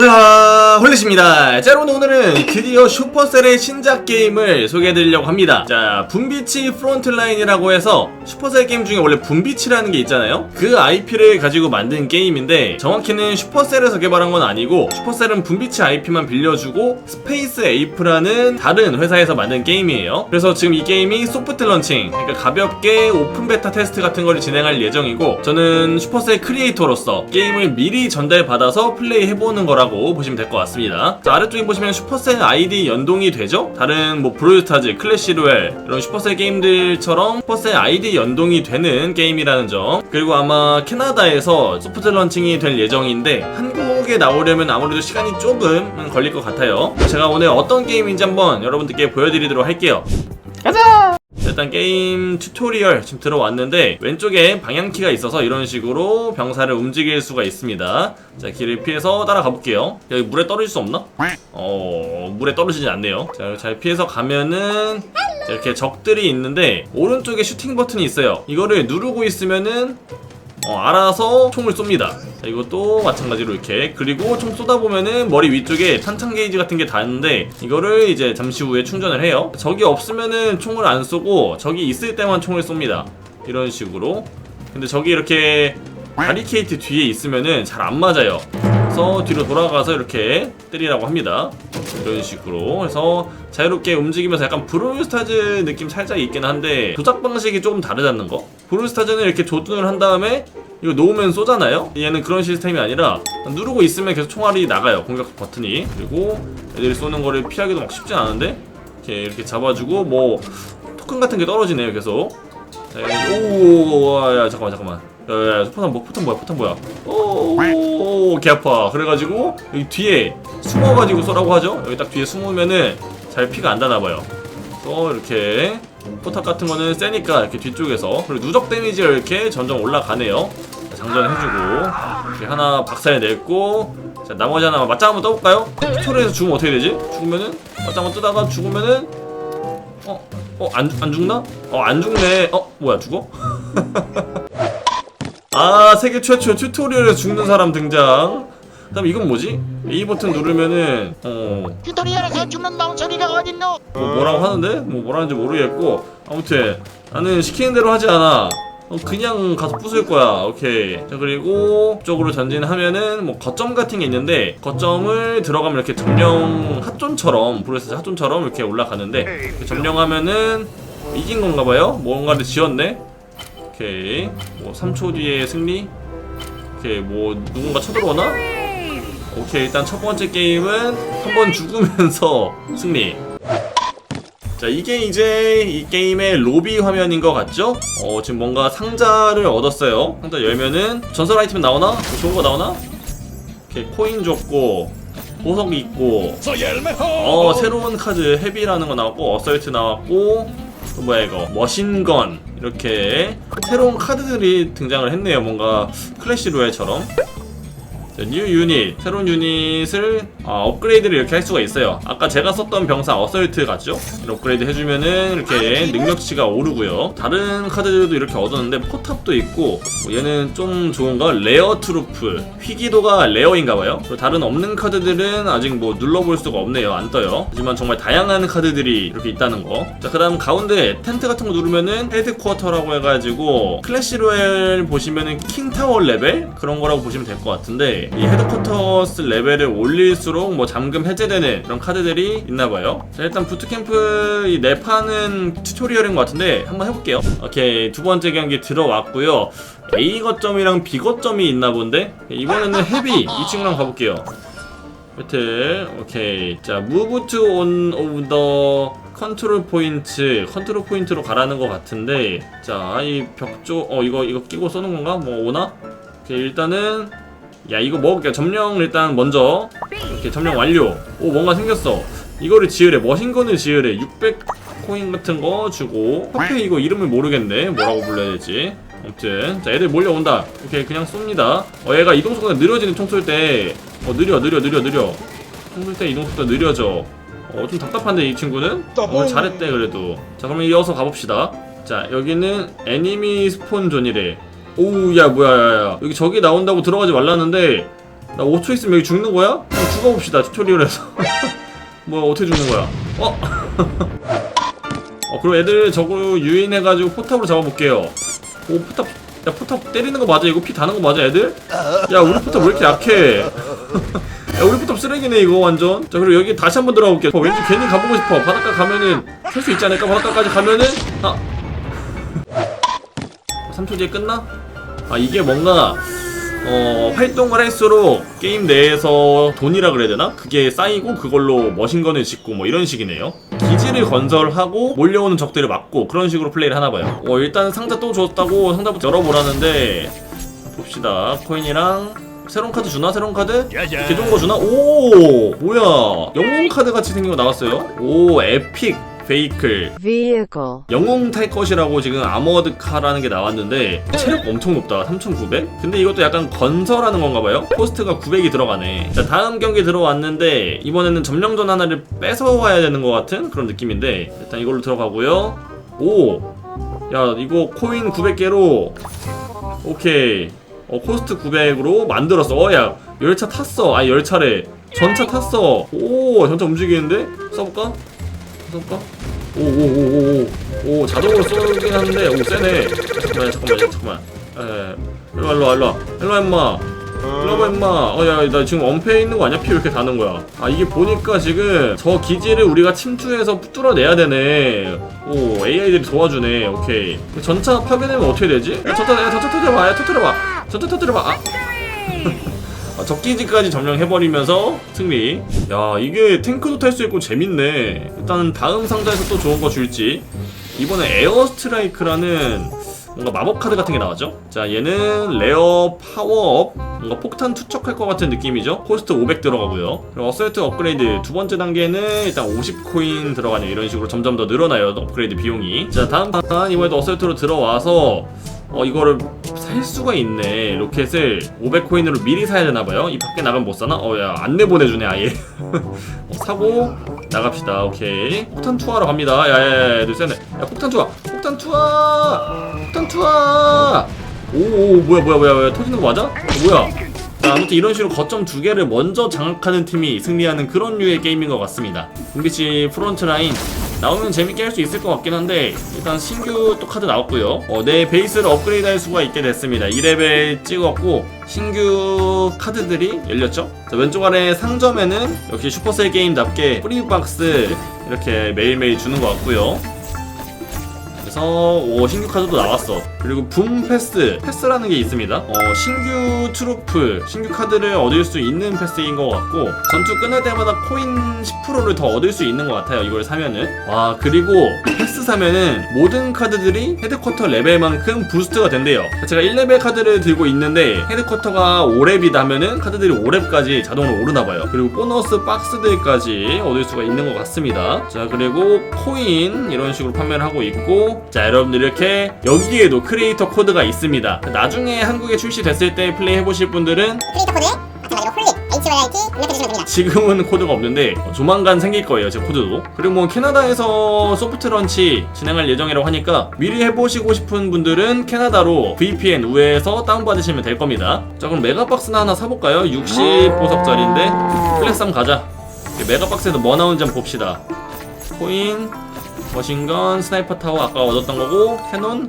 호야 홀리십니다. 자 여러분 오늘은 드디어 슈퍼셀의 신작 게임을 소개해드리려고 합니다. 자 분비치 프론트라인이라고 해서 슈퍼셀 게임 중에 원래 분비치라는 게 있잖아요? 그 IP를 가지고 만든 게임인데 정확히는 슈퍼셀에서 개발한 건 아니고 슈퍼셀은 분비치 IP만 빌려주고 스페이스 에이프라는 다른 회사에서 만든 게임이에요. 그래서 지금 이 게임이 소프트 런칭 그러니까 가볍게 오픈 베타 테스트 같은 걸 진행할 예정이고 저는 슈퍼셀 크리에이터로서 게임을 미리 전달받아서 플레이해보는 거라고 보시면 될 것 같 습니다. 자 아래쪽에 보시면 슈퍼셀 아이디 연동이 되죠? 다른 뭐 브롤스타즈 클래시 로얄 이런 슈퍼셀 게임들처럼 슈퍼셀 아이디 연동이 되는 게임이라는 점. 그리고 아마 캐나다에서 소프트 런칭이 될 예정인데 한국에 나오려면 아무래도 시간이 조금 걸릴 것 같아요. 제가 오늘 어떤 게임인지 한번 여러분들께 보여드리도록 할게요 일단 게임 튜토리얼 지금 들어왔는데 왼쪽에 방향키가 있어서 이런 식으로 병사를 움직일 수가 있습니다. 자 길을 피해서 따라가 볼게요. 여기 물에 떨어질 수 없나? 어 물에 떨어지지 않네요. 자 잘 피해서 가면은 자, 이렇게 적들이 있는데 오른쪽에 슈팅 버튼이 있어요. 이거를 누르고 있으면은 어, 알아서 총을 쏩니다. 자, 이것도 마찬가지로 이렇게. 그리고 총 쏘다보면은 머리 위쪽에 탄창 게이지 같은 게 닿는데, 이거를 이제 잠시 후에 충전을 해요. 적이 없으면은 총을 안 쏘고, 적이 있을 때만 총을 쏩니다. 이런 식으로. 근데 적이 이렇게 바리케이트 뒤에 있으면은 잘 안 맞아요. 그래서 뒤로 돌아가서 이렇게 때리라고 합니다. 이런 식으로. 그래서 자유롭게 움직이면서 약간 브롤스타즈 느낌 살짝 있긴 한데 조작 방식이 조금 다르다는 거. 브롤스타즈는 이렇게 조준을 한 다음에 이거 놓으면 쏘잖아요. 얘는 그런 시스템이 아니라 누르고 있으면 계속 총알이 나가요. 공격 버튼이. 그리고 애들이 쏘는 거를 피하기도 막 쉽진 않은데 이렇게 이렇게 잡아주고 뭐 토큰 같은 게 떨어지네요. 계속. 자, 오, 야 잠깐만 잠깐만. 야 야 포탄 뭐 포탄 뭐야 포탄 뭐야? 오개 아파. 그래가지고 여기 뒤에 숨어가지고 쏘라고 하죠. 여기 딱 뒤에 숨으면은 잘 피가 안 나나 봐요. 또 이렇게 포탑 같은 거는 세니까 이렇게 뒤쪽에서 그리고 누적 데미지가 이렇게 점점 올라가네요. 자, 장전해주고 이렇게 하나 박살 냈고 자 나머지 하나 맞짱 한번 떠볼까요? 튜토리에서 죽으면 어떻게 되지? 죽으면은 맞짱 한번 뜨다가 죽으면은 어? 어? 안, 안 죽나? 어 안 죽네 어? 뭐야 죽어? 아 세계 최초 튜토리얼에서 죽는 사람 등장. 그 다음 이건 뭐지? A 버튼 누르면은 어. 튜토리얼에서 죽는 멍청이가 어딨노? 뭐 뭐라고 하는데? 뭐 뭐라는지 모르겠고. 아무튼 나는 시키는 대로 하지 않아. 어, 그냥 가서 부술 거야. 오케이. 자 그리고 쪽으로 전진하면은 뭐 거점 같은 게 있는데 거점을 들어가면 이렇게 점령 핫존처럼 브레스 핫존처럼 이렇게 올라가는데 이렇게 점령하면은 이긴 건가 봐요? 뭔가를 지었네 오케이. 뭐 3초 뒤에 승리? 오케이 뭐 누군가 쳐들어오나? 오케이 일단 첫 번째 게임은 한 번 죽으면서 승리. 자 이게 이제 이 게임의 로비 화면인 것 같죠? 어 지금 뭔가 상자를 얻었어요. 상자 열면은 전설 아이템 나오나? 뭐 좋은 거 나오나? 이렇게 코인 줬고 보석 있고 어 새로운 카드 헤비라는 거 나왔고 어설트 나왔고 또 뭐야 이거? 머신건 이렇게 새로운 카드들이 등장을 했네요. 뭔가 클래시 로얄처럼. 자, 뉴 유닛 새로운 유닛을 아, 업그레이드를 이렇게 할 수가 있어요. 아까 제가 썼던 병사 어설트 같죠? 이렇게 업그레이드 해주면은 이렇게 능력치가 오르고요. 다른 카드들도 이렇게 얻었는데 포탑도 있고 뭐 얘는 좀 좋은 거 레어 트루프 희귀도가 레어인가봐요. 다른 없는 카드들은 아직 뭐 눌러볼 수가 없네요. 안 떠요. 하지만 정말 다양한 카드들이 이렇게 있다는 거자 그 다음 가운데 텐트 같은 거 누르면은 헤드쿼터라고 해가지고 클래시 로얄 보시면은 킹타워 레벨? 그런 거라고 보시면 될 것 같은데 이 헤드쿼터스 레벨을 올릴수록 뭐 잠금 해제되는 그런 카드들이 있나봐요. 자 일단 부트캠프 이 네파는 튜토리얼인 것 같은데 한번 해볼게요. 오케이 두 번째 경기 들어왔고요. A 거점이랑 B 거점이 있나 본데? 이번에는 헤비 이 친구랑 가볼게요. 배틀 오케이. 자 to on of the 컨트롤 포인트 컨트롤 포인트로 가라는 것 같은데 자 이 벽쪽 어 이거 이거 끼고 쏘는 건가? 뭐 오나? 오케이 일단은 야 이거 먹을게요. 점령 일단 먼저. 이렇게 점령 완료. 오 뭔가 생겼어. 이거를 지으래. 머신건을 지으래. 600 코인 같은 거 주고. 화폐 이거 이름을 모르겠네. 뭐라고 불러야 되지. 아무튼. 자 애들 몰려온다. 오케이 그냥 쏩니다. 어 얘가 이동 속도가 느려지는 총 쏠 때. 어 느려 느려 느려 느려. 총 쏠 때 이동 속도가 느려져. 어 좀 답답한데 이 친구는? 어 잘했대 그래도. 자 그러면 이어서 가봅시다. 자 여기는 애니미 스폰 존이래 오우 야 뭐야 야, 야. 여기 적이 나온다고 들어가지 말라는데 나 5초 있으면 여기 죽는 거야? 한번 죽어봅시다 튜토리얼에서. 뭐 어떻게 죽는 거야? 어? 어 그리고 애들 저거 유인해가지고 포탑으로 잡아볼게요. 오 포탑 야 포탑 때리는 거 맞아? 이거 피 다는 거 맞아 애들? 야 우리 포탑 왜 이렇게 약해? 야 우리 포탑 쓰레기네 이거 완전. 자 그리고 여기 다시 한번 들어가 볼게요. 어, 왠지 괜히 가보고 싶어. 바닷가 가면은 살 수 있지 않을까? 바닷가까지 가면은? 아 3초 뒤에 끝나? 아 이게 뭔가 어 활동을 할수록 게임 내에서 돈이라 그래야 되나? 그게 쌓이고 그걸로 머신건을 짓고 뭐 이런 식이네요 기지를 건설하고 몰려오는 적들을 막고 그런 식으로 플레이를 하나 봐요 어 일단 상자 또 줬다고 상자부터 열어보라는데 봅시다 코인이랑 새로운 카드 주나? 새로운 카드? 개 좋은 거 주나? 오 뭐야 영웅 카드 같이 생긴 거 나왔어요 오 에픽 베이클. Vehicle, 영웅 탈 것이라고 지금 아머드 카라는 게 나왔는데 체력 엄청 높다. 3900? 근데 이것도 약간 건설하는 건가 봐요? 코스트가 900이 들어가네. 자 다음 경기 들어왔는데 이번에는 점령전 하나를 뺏어와야 되는 것 같은 그런 느낌인데 일단 이걸로 들어가고요. 오 야 이거 코인 900개로 오케이. 어 코스트 900으로 만들었어. 어야 열차 탔어. 아 열차래. 전차 탔어. 오 전차 움직이는데? 써볼까? 써볼까? 오오오오 오. 오 자동으로 쏘긴 하는데 오 세네. 잠깐만 잠깐만 잠깐만 에 일로와 일로와 일로와. 일로와 임마. 일로와 임마. 어야 나 지금 엄폐에 있는 거 아니야? 피왜 이렇게 다는 거야? 아 이게 보니까 지금 저 기지를 우리가 침투해서 뚫어내야 되네. 오 AI들이 도와주네. 오케이. 전차 파괴되면 어떻게 되지? 야 전차 야 전차 터뜨려봐. 야 터뜨려봐. 전차 터뜨려봐. 아 아, 적기지까지 점령해버리면서 승리. 야, 이게 탱크도 탈 수 있고 재밌네. 일단 다음 상자에서 또 좋은 거 줄지. 이번에 에어 스트라이크라는 뭔가 마법 카드 같은 게 나왔죠? 자, 얘는 레어 파워업. 뭔가 폭탄 투척할 것 같은 느낌이죠? 코스트 500 들어가고요. 그리고 어설트 업그레이드 두 번째 단계는 일단 50코인 들어가는 이런 식으로 점점 더 늘어나요. 업그레이드 비용이. 자, 다음 판 이번에도 어설트로 들어와서 어 이거를 살 수가 있네. 로켓을 500코인으로 미리 사야 되나봐요. 이 밖에 나가면 못 사나? 어야 안내 보내주네 아예. 어, 사고 나갑시다. 오케이. 폭탄 투하러 갑니다. 야야야 들 세네 야 폭탄 투하! 폭탄 투하! 폭탄 투하 오오 뭐야 뭐야 뭐야 뭐야 터지는 거 맞아? 어, 뭐야 자, 아무튼 이런 식으로 거점 두 개를 먼저 장악하는 팀이 승리하는 그런 류의 게임인 것 같습니다. 분비치 프론트라인 나오면 재밌게 할 수 있을 것 같긴 한데 일단 신규 또 카드 나왔고요. 어, 내 베이스를 업그레이드 할 수가 있게 됐습니다. 2레벨 찍었고 신규 카드들이 열렸죠. 자, 왼쪽 아래 상점에는 역시 슈퍼셀 게임답게 프리박스 이렇게 매일매일 주는 것 같고요. 그래서 오, 신규 카드도 나왔어. 그리고 붐 패스, 패스라는 게 있습니다. 어, 신규 트루프, 신규 카드를 얻을 수 있는 패스인 것 같고 전투 끝날 때마다 코인 10%를 더 얻을 수 있는 것 같아요. 이걸 사면은. 와 그리고 이 패스 사면은 모든 카드들이 헤드쿼터 레벨만큼 부스트가 된대요. 제가 1레벨 카드를 들고 있는데 헤드쿼터가 5렙이다 하면은 카드들이 5렙까지 자동으로 오르나봐요. 그리고 보너스 박스들까지 얻을 수가 있는 것 같습니다. 자 그리고 코인 이런 식으로 판매를 하고 있고 자 여러분들 이렇게 여기에도 크리에이터 코드가 있습니다. 나중에 한국에 출시됐을 때 플레이 해보실 분들은 크리에이터 코드 마찬가지로 홀릭 HYIT 입력해주시면 됩니다. 지금은 코드가 없는데 어, 조만간 생길 거예요 제 코드도 그리고 뭐 캐나다에서 소프트 런치 진행할 예정이라고 하니까 미리 해보시고 싶은 분들은 캐나다로 VPN 우회해서 다운받으시면 될 겁니다 자 그럼 메가박스나 하나 사볼까요? 60보석짜리인데 플렉스 한번 가자 메가박스에서 뭐 나오는지 한번 봅시다 코인 머신건, 스나이퍼 타워 아까 얻었던 거고 캐논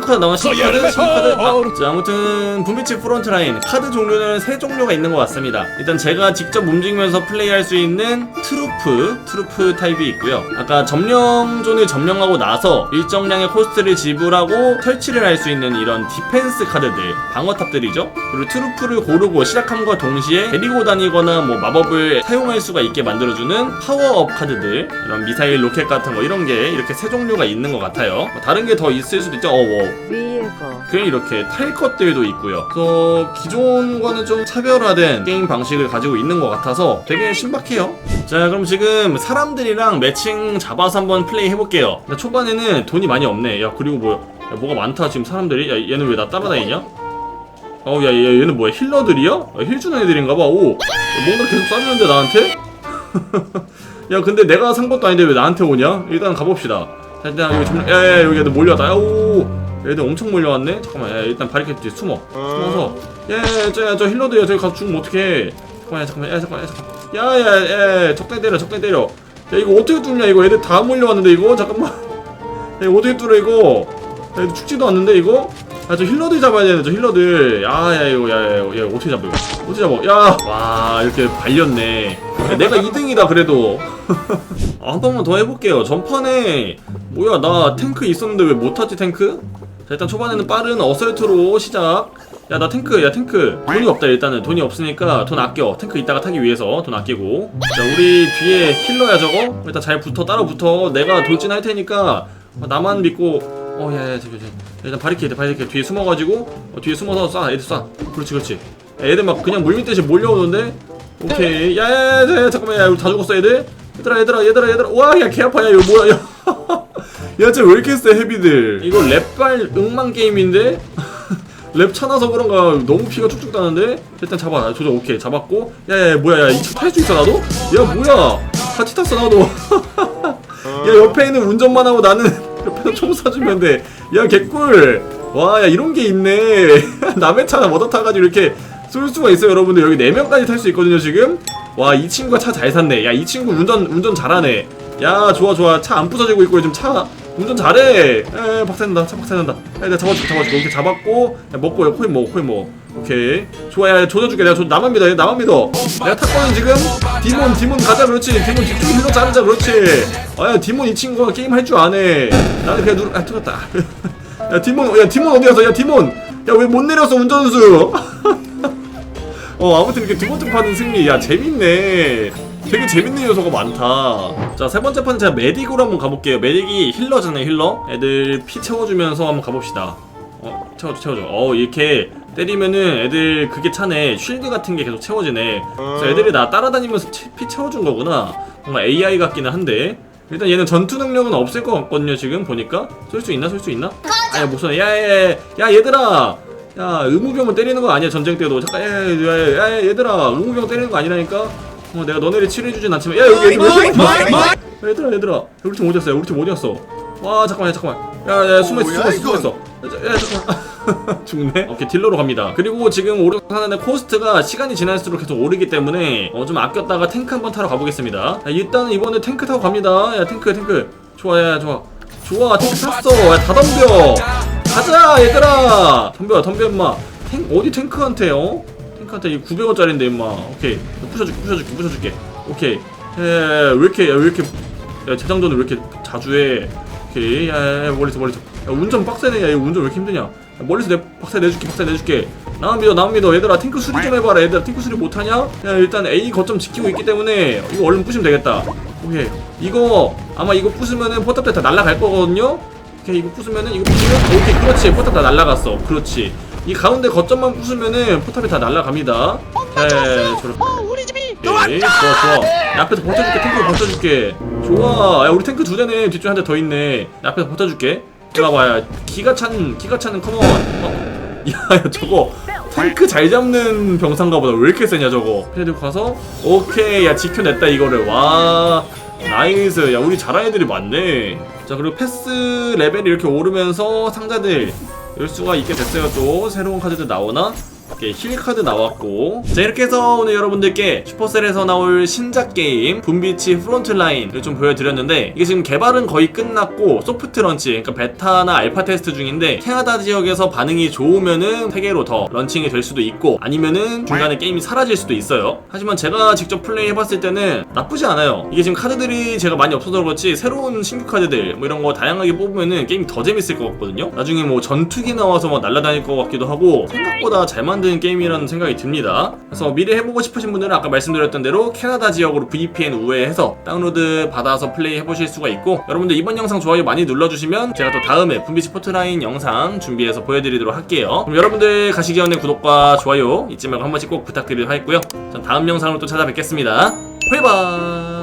카드 나온 신규 카드 아, 자 아무튼 분비치 프론트라인 카드 종류는 세 종류가 있는 것 같습니다. 일단 제가 직접 움직이면서 플레이할 수 있는 트루프 트루프 타입이 있고요. 아까 점령존을 점령하고 나서 일정량의 코스트를 지불하고 설치를 할 수 있는 이런 디펜스 카드들 방어탑들이죠? 그리고 트루프를 고르고 시작함과 동시에 데리고 다니거나 뭐 마법을 사용할 수가 있게 만들어주는 파워업 카드들 이런 미사일 로켓 같은 거 이런 게 이렇게 세 종류가 있는 것 같아요. 뭐 다른 게 더 있을 수도 있죠. 어, 어. vehicle, 그냥 이렇게 탈 것들도 있고요. 그래서 기존과는 좀 차별화된 게임 방식을 가지고 있는 것 같아서 되게 신박해요. 자, 그럼 지금 사람들이랑 매칭 잡아서 한번 플레이 해볼게요. 초반에는 돈이 많이 없네. 야, 그리고 뭐, 야, 뭐가 많다 지금 사람들이. 야, 얘는 왜 나 따라다니냐? 어우, 야, 얘, 얘는 뭐야? 힐러들이야? 야, 힐 주는 애들인가 봐. 오, 야, 뭔가 계속 쏴주는데 나한테? 야, 근데 내가 산 것도 아닌데 왜 나한테 오냐? 일단 가봅시다. 자, 일단 여기 좀, 야, 야, 여기 애들 몰려왔다. 야, 오, 애들 엄청 몰려왔네. 잠깐만, 야, 일단 바리케이트 뒤에 숨어. 숨어서, 예저 저 힐러드야 저기 가서 죽으면 어떡해? 잠깐만 잠깐만 야 잠깐만 야 잠깐만. 야야야 적당히 때려 적당히 때려. 야 이거 어떻게 뚫냐 이거? 애들 다 몰려왔는데 이거? 잠깐만. 야 이거 어떻게 뚫어 이거? 야 이거 죽지도 않는데 이거? 야저 힐러들 잡아야 되는데 저 힐러들. 야야 이거 야야 야, 야, 어떻게 잡아 이거? 어떻게 잡아? 야와 이렇게 발렸네. 야, 내가 2등이다 그래도. 아, 한 번만 더 해볼게요. 전판에 뭐야 나 탱크 있었는데 왜 못하지 탱크? 자 일단 초반에는 빠른 어설트로 시작. 야 나 탱크 야 탱크. 돈이 없다 일단은. 돈이 없으니까 돈 아껴. 탱크 이따가 타기 위해서 돈 아끼고. 자 우리 뒤에 힐러야 저거? 일단 잘 붙어 따라 붙어. 내가 돌진할 테니까 어, 나만 믿고. 어 야 야 저기 저기 일단 바리케이드 바리케이드 뒤에 숨어가지고 어, 뒤에 숨어서 쏴 애들 쏴. 그렇지 그렇지. 야, 애들 막 그냥 물밑듯이 몰려오는데 오케이 야야야 야, 잠깐만 야 우리 다 죽었어 애들 얘들아 얘들아 얘들아 얘들아 와야 개 아파 야 이거 뭐야 야 야, 쟤왜 이렇게 세, 헤비들? 이거 랩발 응만 게임인데? 랩 차나서 그런가 너무 피가 쭉쭉 나는데? 일단 잡아. 조져, 오케이. 잡았고. 야, 야, 뭐야, 야, 이차 탈 수 있어, 나도? 야, 뭐야. 같이 탔어, 나도. 야, 옆에 있는 운전만 하고 나는 옆에서 총 쏴주면 돼. 야, 개꿀. 와, 야, 이런 게 있네. 남의 차나 얻어 타가지고 이렇게 쏠 수가 있어요, 여러분들. 여기 4명까지 탈 수 있거든요, 지금. 와, 이 친구가 차 잘 샀네. 야, 이 친구 운전, 운전 잘하네. 야, 좋아, 좋아. 차 안 부서지고 있고, 요즘 차 운전 잘해. 에, 박살난다. 차 박살난다. 야, 내가 잡아줄게, 잡아줄게. 이렇게 잡았고, 야, 먹고, 야, 코인 먹어, 코인 먹어. 오케이. 좋아, 야, 조져줄게. 내가 조, 나만 믿어, 나만 믿어. 내가 탔거든, 지금. 디몬, 디몬 가자, 그렇지. 디몬 집중 힐러 자르자, 그렇지. 아, 야, 디몬 이 친구가 게임 할 줄 아네. 나는 그냥 누르, 아, 틀었다. 야, 디몬, 야, 디몬 어디 갔어? 야, 디몬. 야, 왜 못 내렸어, 운전수? 어 아무튼 이렇게 두 번째 판은 승리. 야 재밌네. 되게 재밌는 요소가 많다. 자 세 번째 판은 제가 메딕으로 한번 가볼게요. 메딕이 힐러잖아요 힐러. 애들 피 채워주면서 한번 가봅시다. 어 채워줘 채워줘. 어 이렇게 때리면은 애들 그게 차네. 쉴드 같은 게 계속 채워지네. 그래서 애들이 나 따라다니면서 채- 피 채워준 거구나. 뭔가 AI 같기는 한데. 일단 얘는 전투 능력은 없을 것 같거든요 지금 보니까. 쏠 수 있나? 쏠 수 있나? 아야 못 쏘네 야야야 야 얘들아 야 의무병은 때리는 거 아니야 전쟁 때도. 잠깐 야야야 야, 야, 얘들아 의무병 때리는 거 아니라니까? 어 내가 너네를 치료해주진 않지만 야 여기 애들 왜 이렇게 얘들아 얘들아 우리 팀 어디 갔어? 야, 우리 팀 어디 갔어? 와 잠깐만 야, 잠깐만. 야야 숨어있어 숨어있어 숨어있어. 야, 야 잠깐만. 죽네? 오케이 딜러로 갑니다. 그리고 지금 오르사는데 코스트가 시간이 지날수록 계속 오르기 때문에 어, 좀 아꼈다가 탱크 한번 타러 가보겠습니다. 야, 일단은 이번에 탱크 타고 갑니다. 야 탱크 탱크. 좋아 야 좋아. 좋아 탱크 탔어. 야다 덤벼 가자 얘들아! 덤벼 덤벼 임마. 탱 어디 탱크한테 어? 탱크한테 이 900원짜리인데 임마. 오케이. 부셔줄게 부셔줄게 부셔줄게. 오케이. 야왜 이렇게 야, 왜 이렇게 야 재장전을 왜 이렇게 자주 해? 오케이. 야야야 멀리서 멀리서. 야 운전 빡세네. 야 이거 운전 왜 이렇게 힘드냐? 야, 멀리서 내 박살 내줄게 박살 내줄게. 나만 믿어 나만 믿어. 얘들아 탱크 수리 좀 해봐라. 얘들아 탱크 수리 못하냐? 야 일단 A 거점 지키고 있기 때문에 이거 얼른 부시면 되겠다. 오케이. 이거 아마 이거 부수면은 포탑 때다 날라갈 거거든요 오케이 이거 부수면은 이거 부수면? 오케이. 그렇지. 포탑 다 날라갔어. 그렇지. 이 가운데 거점만 부수면은 포탑이 다 날라갑니다. 에 저렇게. 어 우리 집이 예, 좋아 좋아. 야, 앞에서 버텨줄게. 탱크 버텨줄게. 좋아. 야 우리 탱크 두 대네. 뒤쪽에 한 대 더 있네. 야, 앞에서 버텨줄게. 이리 와봐. 야 기가 찬 기가 차는 커먼 어? 야, 야 저거 탱크 잘 잡는 병사인가 보다 왜 이렇게 세냐 저거. 그래도 가서 오케이. 야 지켜냈다 이거를. 와 나이스. 야 우리 잘하는 애들이 많네. 자 그리고 패스 레벨이 이렇게 오르면서 상자들 열 수가 있게 됐어요. 또 새로운 카드들 나오나 이렇게 힐 카드 나왔고. 자 이렇게 해서 오늘 여러분들께 슈퍼셀에서 나올 신작 게임 분비치 프론트라인을 좀 보여드렸는데 이게 지금 개발은 거의 끝났고 소프트 런치 그러니까 베타나 알파 테스트 중인데 캐나다 지역에서 반응이 좋으면은 세계로 더 런칭이 될 수도 있고 아니면은 중간에 게임이 사라질 수도 있어요. 하지만 제가 직접 플레이 해봤을 때는 나쁘지 않아요. 이게 지금 카드들이 제가 많이 없어서 그렇지 새로운 신규 카드들 뭐 이런 거 다양하게 뽑으면은 게임이 더 재밌을 것 같거든요. 나중에 뭐 전투기 나와서 막 날아다닐 것 같기도 하고 생각보다 잘 만든 게임이라는 생각이 듭니다. 그래서 미리 해보고 싶으신 분들은 아까 말씀드렸던 대로 캐나다 지역으로 VPN 우회해서 다운로드 받아서 플레이 해보실 수가 있고 여러분들 이번 영상 좋아요 많이 눌러주시면 제가 또 다음에 분비치 포트라인 영상 준비해서 보여드리도록 할게요. 그럼 여러분들 가시기 전에 구독과 좋아요 잊지 말고 한 번씩 꼭 부탁드리도록 하겠고요. 전 다음 영상으로 또 찾아뵙겠습니다. 바이바이